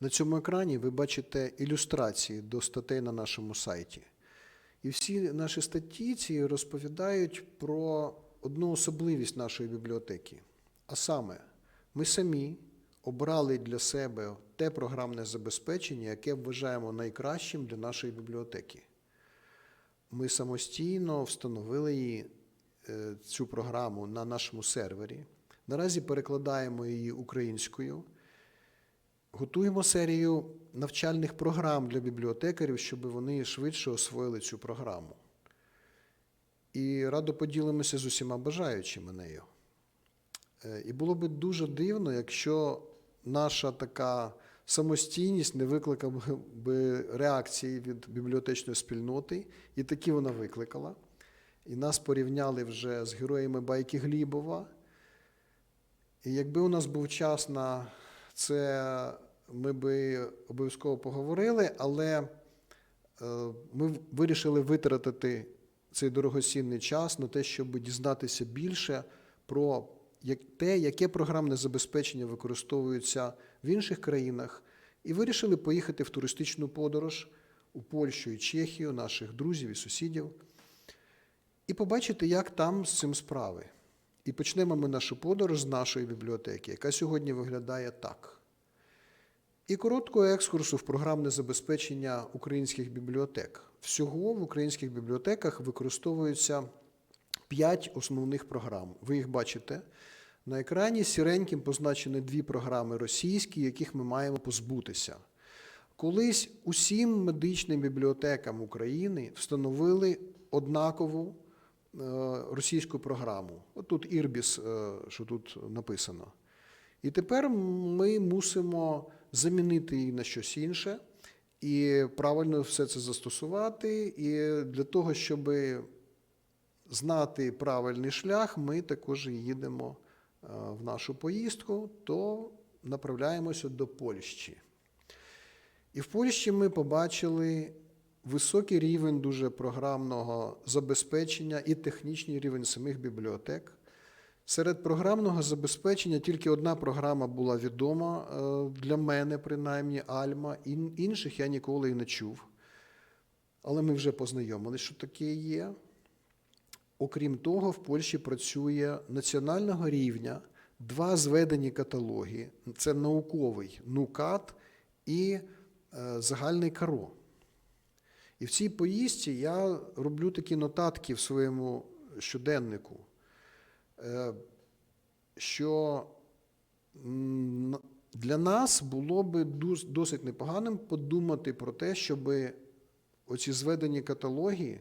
На цьому екрані ви бачите ілюстрації до статей на нашому сайті. І всі наші статті ці розповідають про одну особливість нашої бібліотеки. А саме, ми самі обрали для себе те програмне забезпечення, яке вважаємо найкращим для нашої бібліотеки. Ми самостійно встановили е, цю програму на нашому сервері. Наразі перекладаємо її українською. Готуємо серію навчальних програм для бібліотекарів, щоб вони швидше освоїли цю програму. І радо поділимося з усіма бажаючими нею. Е, І було би дуже дивно, якщо наша така самостійність не викликала би реакції від бібліотечної спільноти, і такі вона викликала. І нас порівняли вже з героями байки Глібова. І якби у нас був час на це, ми би обов'язково поговорили, але е, ми вирішили витратити цей дорогоцінний час на те, щоб дізнатися більше про те, яке програмне забезпечення використовується в інших країнах, і вирішили поїхати в туристичну подорож у Польщу і Чехію, наших друзів і сусідів, і побачити, як там з цим справи. І почнемо ми нашу подорож з нашої бібліотеки, яка сьогодні виглядає так. І короткого екскурсу в програмне забезпечення українських бібліотек. Всього в українських бібліотеках використовується п'ять основних програм. Ви їх бачите. На екрані сіреньким позначені дві програми російські, яких ми маємо позбутися. Колись усім медичним бібліотекам України встановили однакову е, російську програму. От тут Ірбіс, е, що тут написано. І тепер ми мусимо замінити її на щось інше і правильно все це застосувати. І для того, щоб знати правильний шлях, ми також їдемо е, в нашу поїздку, то направляємося до Польщі. І в Польщі ми побачили високий рівень дуже програмного забезпечення і технічний рівень самих бібліотек. Серед програмного забезпечення тільки одна програма була відома е, для мене, принаймні Альма. Інших я ніколи і не чув. Але ми вже познайомилися, що таке є. Окрім того, в Польщі працює національного рівня два зведені каталоги: це науковий НУКАТ і е, загальний КАРО. І в цій поїздці я роблю такі нотатки в своєму щоденнику, що для нас було би досить непоганим подумати про те, щоб оці зведені каталоги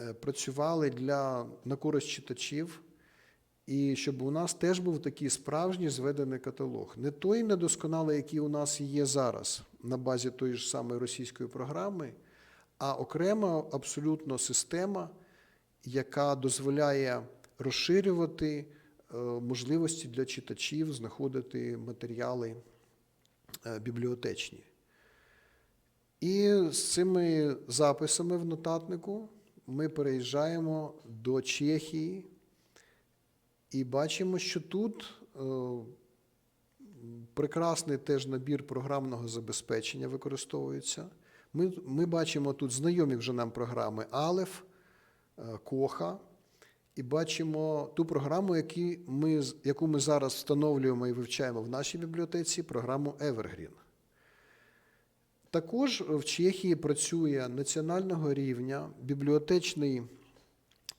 е, працювали для на користь читачів, і щоб у нас теж був такий справжній зведений каталог. Не той недосконалий, який у нас є зараз на базі тої ж самої російської програми, а окрема абсолютно система, яка дозволяє розширювати е, можливості для читачів знаходити матеріали е, бібліотечні. І з цими записами в нотатнику ми переїжджаємо до Чехії і бачимо, що тут е, прекрасний теж набір програмного забезпечення використовується. Ми, ми бачимо тут знайомі вже нам програми Алеф, Коха, і бачимо ту програму, ми, яку ми зараз встановлюємо і вивчаємо в нашій бібліотеці, програму Evergreen. Також в Чехії працює національного рівня бібліотечний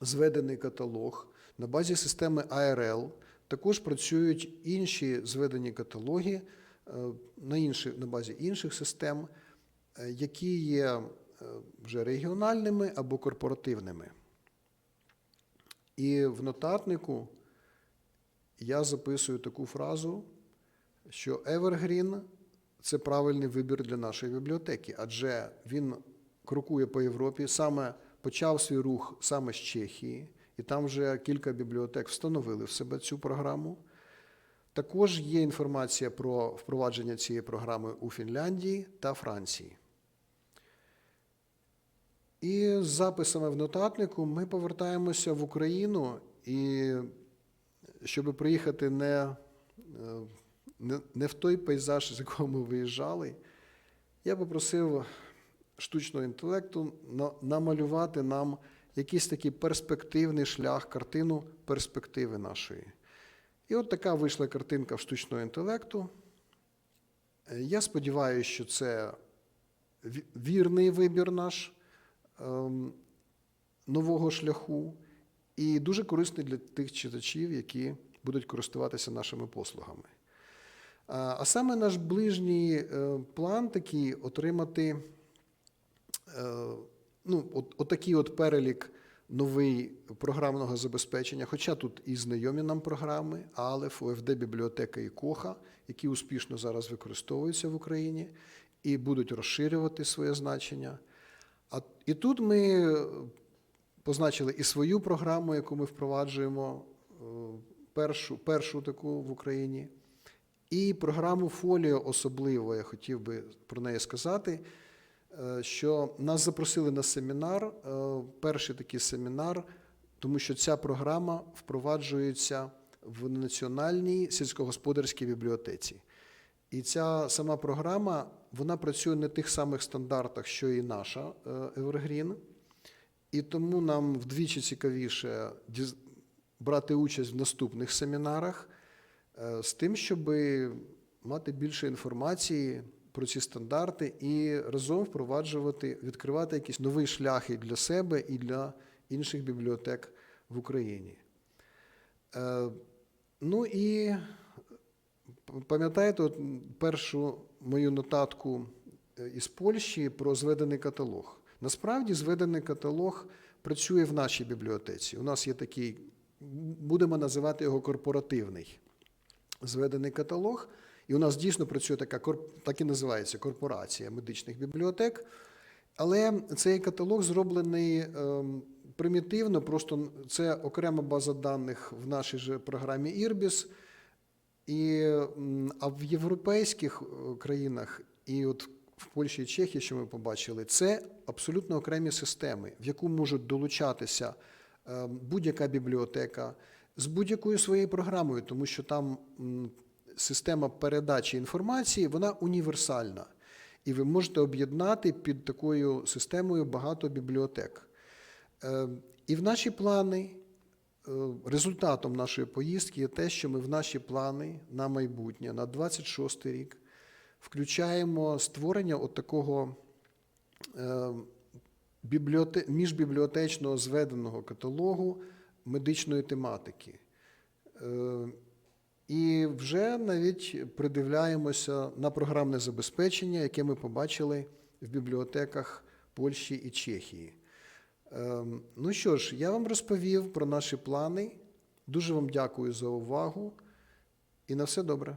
зведений каталог на базі системи ARL. Також працюють інші зведені каталоги е, на, інші, на базі інших систем, е, які є е, вже регіональними або корпоративними. І в нотатнику я записую таку фразу, що Evergreen це правильний вибір для нашої бібліотеки, адже він крокує по Європі, саме почав свій рух саме з Чехії, і там вже кілька бібліотек встановили в себе цю програму. Також є інформація про впровадження цієї програми у Фінляндії та Франції. І з записами в нотатнику ми повертаємося в Україну, і щоб приїхати не е, не, не в той пейзаж, з якого ми виїжджали, я попросив штучного інтелекту намалювати нам якийсь такий перспективний шлях, картину перспективи нашої. І от така вийшла картинка в штучного інтелекту. Е, Я сподіваюся, що це вірний вибір наш нового шляху і дуже корисний для тих читачів, які будуть користуватися нашими послугами. А а саме наш ближній е, план такий отримати е, ну, от, отакий от перелік новий програмного забезпечення, хоча тут і знайомі нам програми, Алеф, ОФД, бібліотека і Коха, які успішно зараз використовуються в Україні і будуть розширювати своє значення. А, і тут ми е, позначили і свою програму, яку ми впроваджуємо, е, першу, першу таку в Україні, і програму Фоліо особливо, я хотів би про неї сказати, е, що нас запросили на семінар, перший такий семінар, тому що ця програма впроваджується в Національній сільськогосподарській бібліотеці. І ця сама програма вона працює на тих самих стандартах, що і наша е, Evergreen. І тому нам вдвічі цікавіше брати участь в наступних семінарах е, з тим, щоб мати більше інформації про ці стандарти і разом впроваджувати, відкривати якісь нові шляхи для себе і для інших бібліотек в Україні. Е, Ну і пам'ятаєте першу мою нотатку е, із Польщі про зведений каталог. Насправді, зведений каталог працює в нашій бібліотеці. У нас є такий, будемо називати його корпоративний зведений каталог. І у нас дійсно працює така, так і називається корпорація медичних бібліотек. Але цей каталог зроблений ем, примітивно, просто це окрема база даних в нашій же програмі Irbis. І, а в європейських е, країнах, і от в Польщі і Чехії, що ми побачили, це абсолютно окремі системи, в яку можуть долучатися е, будь-яка бібліотека з будь-якою своєю програмою, тому що там система передачі інформації вона універсальна. І ви можете об'єднати під такою системою багато бібліотек. Е, І в наші плани Результатом нашої поїздки є те, що ми в наші плани на майбутнє, на 26 рік, включаємо створення от такого е, бібліоте... міжбібліотечного зведеного каталогу медичної тематики. Е, І вже навіть придивляємося на програмне забезпечення, яке ми побачили в бібліотеках Польщі і Чехії. Ем, Ну що ж, я вам розповів про наші плани. Дуже вам дякую за увагу і на все добре.